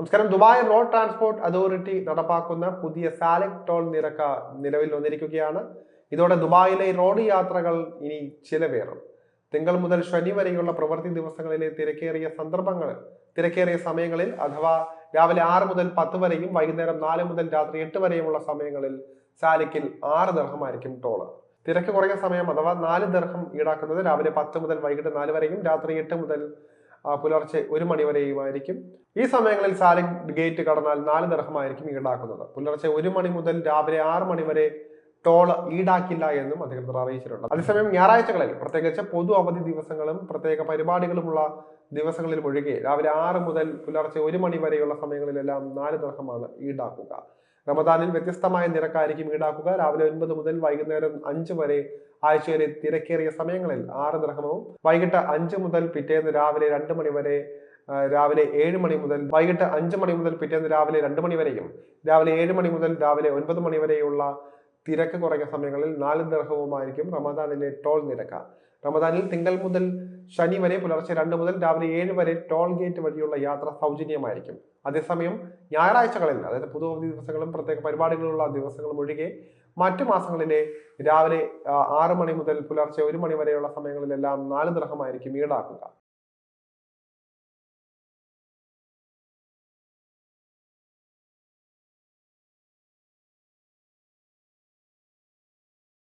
നമസ്കാരം. Dubai road transport authority നടപ്പാക്കുന്ന പുതിയ സാലക് ടോൾ നിരക്ക് നിലവിൽ വന്നിരിക്കുകയാണ്. ഇതോടെ ദുബായിലെ റോഡ് യാത്രകൾ ഇനി ചിലവേറും. തിങ്കൾ മുതൽ ശനി വരെയുള്ള പ്രവൃത്തി ദിവസങ്ങളിലെ തിരക്കേറിയ സന്ദർഭങ്ങൾ തിരക്കേറിയ സമയങ്ങളിൽ അഥവാ രാവിലെ ആറ് മുതൽ പത്ത് വരെയും വൈകുന്നേരം നാല് മുതൽ രാത്രി എട്ട് വരെയുമുള്ള സമയങ്ങളിൽ സാലിക്കിൽ ആറ് ദർഹമായിരിക്കും ടോൾ. തിരക്ക് കുറഞ്ഞ സമയം അഥവാ നാല് ദർഹം ഈടാക്കുന്നത് രാവിലെ പത്ത് മുതൽ വൈകിട്ട് നാല് വരെയും രാത്രി എട്ട് മുതൽ പുലർച്ചെ ഒരു മണിവരെയുമായിരിക്കും. ഈ സമയങ്ങളിൽ സാലിക് ഗേറ്റ് കടന്നാൽ നാല് ദർഹമായിരിക്കും ഈടാക്കുന്നത്. പുലർച്ചെ ഒരു മണി മുതൽ രാവിലെ ആറ് മണി വരെ ടോൾ ഈടാക്കില്ല എന്നും അധികൃതർ അറിയിച്ചിട്ടുണ്ട്. അതേസമയം ഞായറാഴ്ചകളിൽ പ്രത്യേകിച്ച് പൊതു അവധി ദിവസങ്ങളും പ്രത്യേക പരിപാടികളുമുള്ള ദിവസങ്ങളിൽ ഒഴികെ രാവിലെ ആറ് മുതൽ പുലർച്ചെ ഒരു മണി വരെയുള്ള സമയങ്ങളിലെല്ലാം നാല് ദർഹമാണ് ഈടാക്കുക. റമദാനിൽ വ്യത്യസ്തമായ നിരക്കായിരിക്കും ഈടാക്കുക. രാവിലെ ഒൻപത് മുതൽ വൈകുന്നേരം അഞ്ച് വരെ ആഴ്ചയിലെ തിരക്കേറിയ സമയങ്ങളിൽ ആറ് ദർഹമവും വൈകിട്ട് അഞ്ച് മുതൽ പിറ്റേന്ന് രാവിലെ രണ്ട് മണി വരെ രാവിലെ ഏഴ് മണി മുതൽ വൈകിട്ട് അഞ്ച് മണി മുതൽ പിറ്റേന്ന് രാവിലെ രണ്ട് മണി വരെയും രാവിലെ ഏഴ് മണി മുതൽ രാവിലെ ഒൻപത് മണി വരെയുള്ള തിരക്ക് കുറഞ്ഞ സമയങ്ങളിൽ നാല് ദർഹവുമായിരിക്കും റമദാനിലെ ടോൾ നിരക്ക്. റമദാനിൽ തിങ്കൾ മുതൽ ശനി വരെ പുലർച്ചെ രണ്ട് മുതൽ രാവിലെ ഏഴ് വരെ ടോൾ ഗേറ്റ് വഴിയുള്ള യാത്ര സൗജന്യമായിരിക്കും. അതേസമയം ഞായറാഴ്ചകളിൽ അതായത് പൊതു അവധി ദിവസങ്ങളും പ്രത്യേക പരിപാടികളുള്ള ദിവസങ്ങളും ഒഴികെ മറ്റു മാസങ്ങളിലെ രാവിലെ ആറ് മണി മുതൽ പുലർച്ചെ ഒരു മണി വരെയുള്ള സമയങ്ങളിലെല്ലാം നാല് ദർഹമായിരിക്കും ഈടാക്കുക.